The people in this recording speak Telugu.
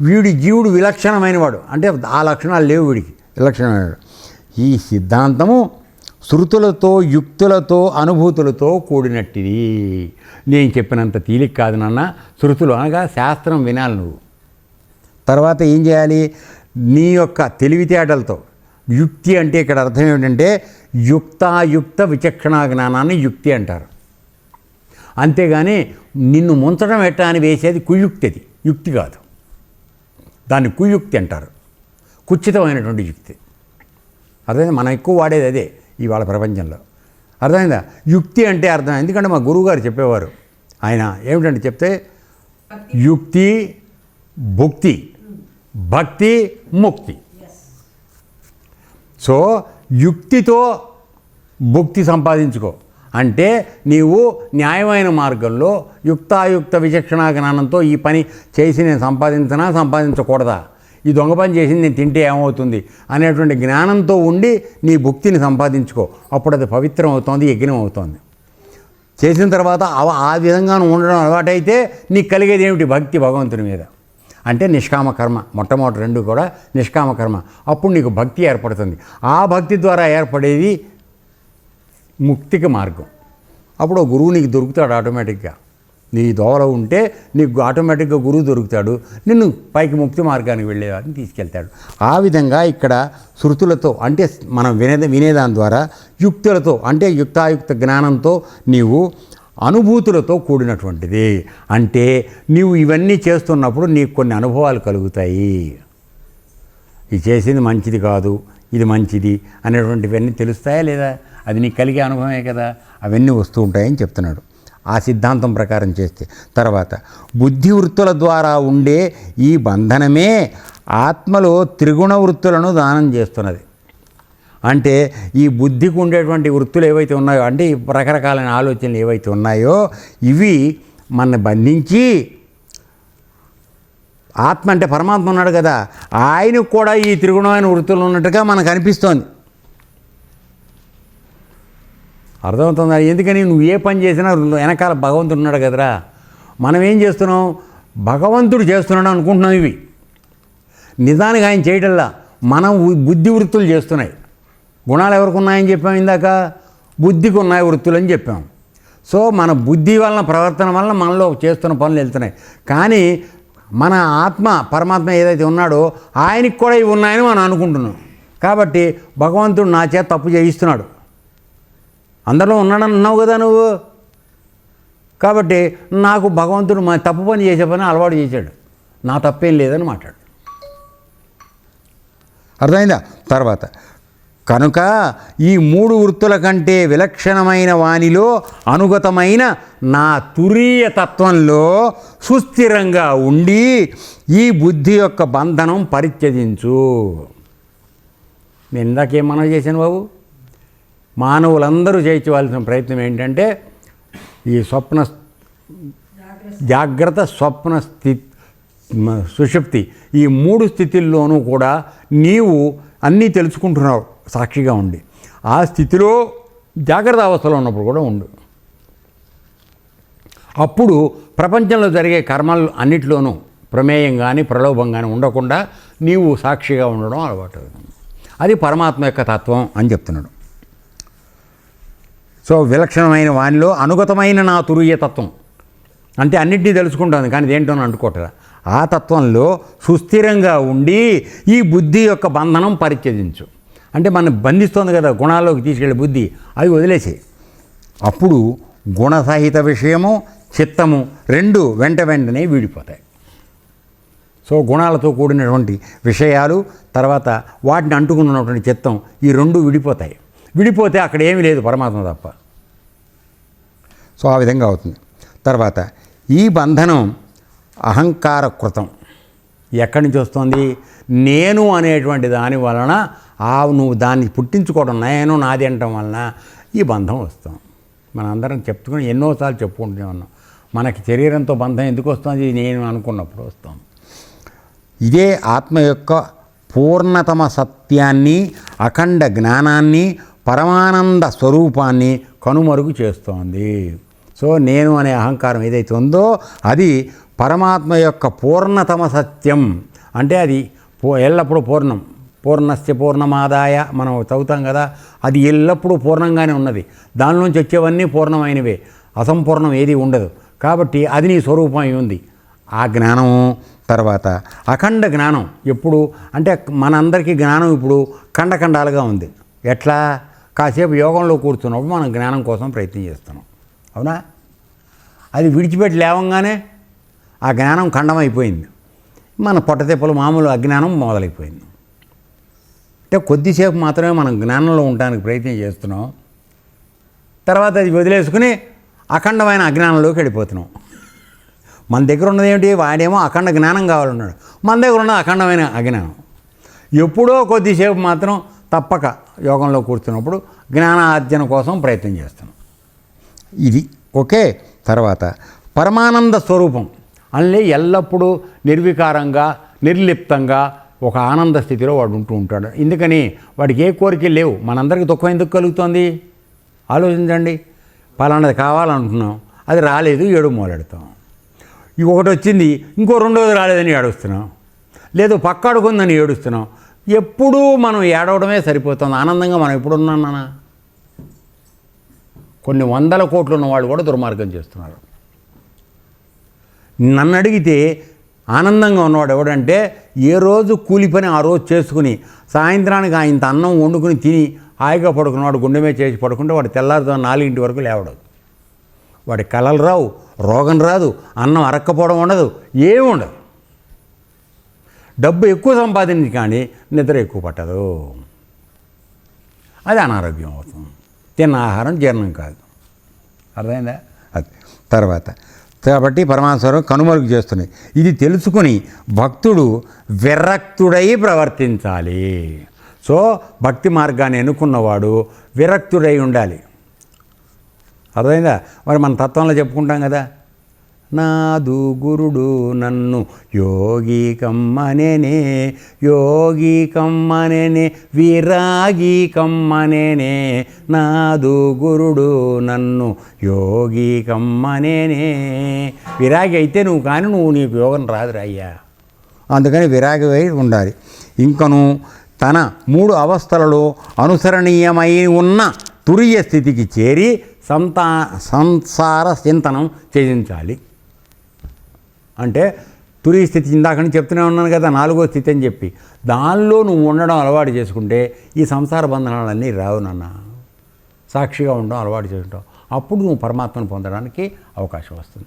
వీడి జీవుడు విలక్షణమైనవాడు. అంటే ఆ లక్షణాలు లేవు వీడికి. విలక్షణమైనవాడు. ఈ సిద్ధాంతము శృతులతో యుక్తులతో అనుభూతులతో కూడినట్టిది. నేను చెప్పినంత తేలిక కాదు నాన్న. శృతులు అనగా శాస్త్రం వినాలి నువ్వు. తర్వాత ఏం చేయాలి? నీ యొక్క తెలివితేటలతో. యుక్తి అంటే ఇక్కడ అర్థం ఏమిటంటే యుక్తాయుక్త విచక్షణా జ్ఞానాన్ని యుక్తి అంటారు. అంతేగాని నిన్ను ముంచడం ఎట్టా అని వేసేది కుయుక్తి అది యుక్తి కాదు. దాన్ని కుయుక్తి అంటారు. కుచితమైనటువంటి యుక్తి. అర్థమైంది? మనం ఎక్కువ వాడేది అదే ఇవాళ ప్రపంచంలో. అర్థమైందా? యుక్తి అంటే అర్థం. ఎందుకంటే మా గురువుగారు చెప్పేవారు. ఆయన ఏమిటంటే చెప్తే యుక్తి భుక్తి భక్తి ముక్తి. సో యుక్తితో భుక్తి సంపాదించుకో. అంటే నీవు న్యాయమైన మార్గంలో యుక్తాయుక్త విచక్షణా జ్ఞానంతో ఈ పని చేసి నేను సంపాదించనా సంపాదించకూడదా? ఈ దొంగ పని చేసింది నేను తింటే ఏమవుతుంది? అనేటువంటి జ్ఞానంతో ఉండి నీ భుక్తిని సంపాదించుకో. అప్పుడు అది పవిత్రం అవుతోంది యజ్ఞం అవుతోంది చేసిన తర్వాత అవ- ఆ విధంగా ఉండడం అలవాటైతే నీకు కలిగేది ఏమిటి? భక్తి భగవంతుని మీద. అంటే నిష్కామ కర్మ మొట్టమొదటి రెండు కూడా నిష్కామ కర్మ. అప్పుడు నీకు భక్తి ఏర్పడుతుంది. ఆ భక్తి ద్వారా ఏర్పడేది ముక్తికి మార్గం. అప్పుడు గురువు నీకు దొరుకుతాడు ఆటోమేటిక్గా. నీ దోవలో ఉంటే నీకు ఆటోమేటిక్గా గురువు దొరుకుతాడు. నిన్ను పైకి ముక్తి మార్గానికి వెళ్ళేవాడిని తీసుకెళ్తాడు. ఆ విధంగా ఇక్కడ శృతులతో అంటే మనం వినే వినేదాని ద్వారా యుక్తులతో అంటే యుక్తాయుక్త జ్ఞానంతో నీవు అనుభూతులతో కూడినటువంటిది. అంటే నీవు ఇవన్నీ చేస్తున్నప్పుడు నీకు కొన్ని అనుభవాలు కలుగుతాయి. ఇది చేసింది మంచిది కాదు ఇది మంచిది అనేటువంటివన్నీ తెలుస్తాయా లేదా? అది నీకు కలిగే అనుభవమే కదా. అవన్నీ వస్తూ ఉంటాయని చెప్తున్నాడు. ఆ సిద్ధాంతం ప్రకారం చేస్తే. తర్వాత బుద్ధి వృత్తుల ద్వారా ఉండే ఈ బంధనమే ఆత్మలో త్రిగుణ వృత్తులను దానం చేస్తున్నది. అంటే ఈ బుద్ధికి ఉండేటువంటి వృత్తులు ఏవైతే ఉన్నాయో అంటే రకరకాలైన ఆలోచనలు ఏవైతే ఉన్నాయో ఇవి మన బంధించి ఆత్మ అంటే పరమాత్మ ఉన్నాడు కదా. ఆయనకు కూడా ఈ త్రిగుణమైన వృత్తులు ఉన్నట్టుగా మనకు అనిపిస్తోంది. అర్థమవుతుందా? ఎందుకని నువ్వు ఏ పని చేసినా వెనకాల భగవంతుడు ఉన్నాడు కదరా. మనం ఏం చేస్తున్నాం? భగవంతుడు చేస్తున్నాడు అనుకుంటున్నాం ఇవి. నిజానికి ఆయన చేయటల్లా మనం బుద్ధి వృత్తులు చేస్తున్నాయి. గుణాలు ఎవరికి ఉన్నాయని చెప్పాం ఇందాక? బుద్ధికి ఉన్నాయి వృత్తులు అని చెప్పాం. సో మన బుద్ధి వలన ప్రవర్తన వలన మనలో చేస్తున్న పనులు వెళ్తున్నాయి. కానీ మన ఆత్మ పరమాత్మ ఏదైతే ఉన్నాడో ఆయనకి కూడా ఇవి ఉన్నాయని మనం అనుకుంటున్నాం. కాబట్టి భగవంతుడు నా చేత తప్పు చేయిస్తున్నాడు. అందరిలో ఉన్నాడని అన్నావు కదా నువ్వు? కాబట్టి నాకు భగవంతుడు మా తప్పు పని చేసే పని అలవాటు చేశాడు. నా తప్పేం లేదని మాట్లాడు. అర్థమైందా? తర్వాత కనుక ఈ మూడు వృత్తుల కంటే విలక్షణమైన వానిలో అనుగతమైన నా తురీయ తత్వంలో సుస్థిరంగా ఉండి ఈ బుద్ధి యొక్క బంధనం పరిత్యజించు. నేను ఇందాకేం మనం చేశాను బాబు? మానవులందరూ చేయించవలసిన ప్రయత్నం ఏంటంటే ఈ స్వప్న జాగ్రత్త స్వప్న స్థితి సుషుప్తి. ఈ మూడు స్థితిల్లోనూ కూడా నీవు అన్నీ తెలుసుకుంటున్నావు సాక్షిగా ఉండి. ఆ స్థితిలో జాగ్రత్త అవస్థలో ఉన్నప్పుడు కూడా ఉండు. అప్పుడు ప్రపంచంలో జరిగే కర్మలు అన్నిట్లోనూ ప్రమేయం కానీ ప్రలోభం కానీ ఉండకుండా నీవు సాక్షిగా ఉండడం అలవాటు. అది పరమాత్మ యొక్క తత్వం అని చెప్తున్నాడు. సో విలక్షణమైన వానిలో అనుగతమైన నా తురీయ తత్వం. అంటే అన్నింటినీ తెలుసుకుంటుంది కానీ దేంటో అంటుకోటరా ఆ తత్వంలో సుస్థిరంగా ఉండి ఈ బుద్ధి యొక్క బంధనం పరిత్యజించు. అంటే మనం బంధిస్తోంది కదా గుణాల్లోకి తీసుకెళ్ళే బుద్ధి అవి వదిలేసే అప్పుడు గుణసహిత విషయము చిత్తము రెండు వెంట వెంటనే వీడిపోతాయి. సో గుణాలతో కూడినటువంటి విషయాలు తర్వాత వాటిని అంటుకున్నటువంటి చిత్తం ఈ రెండు విడిపోతాయి. విడిపోతే అక్కడ ఏమీ లేదు పరమాత్మ తప్ప. సో ఆ విధంగా అవుతుంది. తర్వాత ఈ బంధనం అహంకార కృతం. ఎక్కడి నుంచి వస్తుంది? నేను అనేటువంటి దాని వలన ఆ నువ్వు దాన్ని పుట్టించుకోవడం నేను నాది అనటం వలన ఈ బంధం వస్తాం. మనందరం చెప్పుకుని ఎన్నోసార్లు చెప్పుకుంటూనే ఉన్నాం. మనకి శరీరంతో బంధం ఎందుకు వస్తుంది? నేను అనుకున్నప్పుడు వస్తాం. ఇదే ఆత్మ యొక్క పూర్ణతమ సత్యాన్ని అఖండ జ్ఞానాన్ని పరమానంద స్వరూపాన్ని కనుమరుగు చేస్తోంది. సో నేను అనే అహంకారం ఏదైతే ఉందో అది పరమాత్మ యొక్క పూర్ణతమ సత్యం. అంటే అది పూ ఎల్లప్పుడూ పూర్ణం. పూర్ణస్య పూర్ణమాదాయ మనం చదువుతాం కదా అది ఎల్లప్పుడూ పూర్ణంగానే ఉన్నది. దాని నుంచి వచ్చేవన్నీ పూర్ణమైనవే. అసంపూర్ణం ఏది ఉండదు. కాబట్టి అది నీ స్వరూపం ఉంది. ఆ జ్ఞానం తర్వాత అఖండ జ్ఞానం ఎప్పుడు అంటే మనందరికీ జ్ఞానం ఇప్పుడు ఖండఖండాలుగా ఉంది. ఎట్లా? కాసేపు యోగంలో కూర్చున్నప్పుడు మనం జ్ఞానం కోసం ప్రయత్నం చేస్తున్నాం. అవునా? అది విడిచిపెట్టి లేవంగానే ఆ జ్ఞానం ఖండమైపోయింది. మన పొట్టతెప్పలు మామూలు అజ్ఞానం మొదలైపోయింది. అంటే కొద్దిసేపు మాత్రమే మనం జ్ఞానంలో ఉండడానికి ప్రయత్నం చేస్తున్నాం. తర్వాత అది వదిలేసుకుని అఖండమైన అజ్ఞానంలోకి వెళ్ళిపోతున్నాం. మన దగ్గర ఉన్నది ఏమిటి? వాడేమో అఖండ జ్ఞానం కావాలన్నాడు. మన దగ్గర ఉన్నది అఖండమైన అజ్ఞానం. ఎప్పుడో కొద్దిసేపు మాత్రం తప్పక యోగంలో కూర్చున్నప్పుడు జ్ఞానార్జన కోసం ప్రయత్నం చేస్తున్నాం. ఇది ఓకే తర్వాత పరమానంద స్వరూపం. అన్నీ ఎల్లప్పుడూ నిర్వికారంగా నిర్లిప్తంగా ఒక ఆనంద స్థితిలో వాడు ఉంటూ ఉంటాడు. ఎందుకని? వాడికి ఏ కోరికలు లేవు. మనందరికీ దుఃఖం ఎందుకు కలుగుతుంది? ఆలోచించండి. పలానాది కావాలనుకున్నాం. అది రాలేదు ఏడు మొదలెడతాం. ఇంకొకటి వచ్చింది ఇంకో రెండోది రాలేదని ఏడుస్తున్నాం. లేదు పక్కడుకుందని ఏడుస్తున్నాం. ఎప్పుడూ మనం ఏడవడమే సరిపోతుంది. ఆనందంగా మనం ఎప్పుడు ఉన్నానా కొన్ని వందల కోట్లు ఉన్న వాళ్ళు కూడా దుర్మార్గం చేస్తున్నారు. నన్ను అడిగితే ఆనందంగా ఉన్నవాడు ఎవడంటే ఏ రోజు కూలి పని ఆ రోజు చేసుకుని సాయంత్రానికి ఇంత అన్నం వండుకుని తిని హాయిగా పడుకున్నవాడు గుండెమే చేసి పడుకుంటే వాడు తెల్లారితో నాలుగింటి వరకు లేవడు. వాడి కలలు రావు రోగం రాదు అన్నం అరక్కపోవడం ఉండదు ఏమి ఉండదు. డబ్బు ఎక్కువ సంపాదించి కానీ నిద్ర ఎక్కువ పట్టదు. అది అనారోగ్యం అవుతుంది. తిన్న ఆహారం జీర్ణం కాదు. అర్థమైందా? అది. తర్వాత కాబట్టి పరమాత్మస్వరం కనుమరుగు చేస్తున్నాయి. ఇది తెలుసుకుని భక్తుడు విరక్తుడై ప్రవర్తించాలి. సో భక్తి మార్గాన్ని ఎన్నుకున్నవాడు విరక్తుడై ఉండాలి. అర్థమైందా? మరి మన తత్వంలో చెప్పుకుంటాం కదా. నాదు గురుడు నన్ను యోగి కమ్మనేనే యోగి కమ్మనేనే విరాగి కమ్మనేనే. నాదు గురుడు నన్ను యోగి కమ్మనేనే. విరాగి అయితే నువ్వు కానీ నువ్వు నీకు యోగం రాదురా అయ్యా. అందుకని విరాగివై ఉండాలి. ఇంకను తన మూడు అవస్థలలో అనుసరణీయమై ఉన్న తురియ స్థితికి చేరి సంతా సంసార చింతనం చేయించాలి. అంటే తురి స్థితి ఇందాక నుంచి చెప్తూనే ఉన్నాను కదా నాలుగో స్థితి అని చెప్పి. దానిలో నువ్వు ఉండడం అలవాటు చేసుకుంటే ఈ సంసార బంధనాలన్నీ రావు నాన్న. సాక్షిగా ఉండడం అలవాటు చేసుకుంటావు. అప్పుడు నువ్వు పరమాత్మను పొందడానికి అవకాశం వస్తుంది.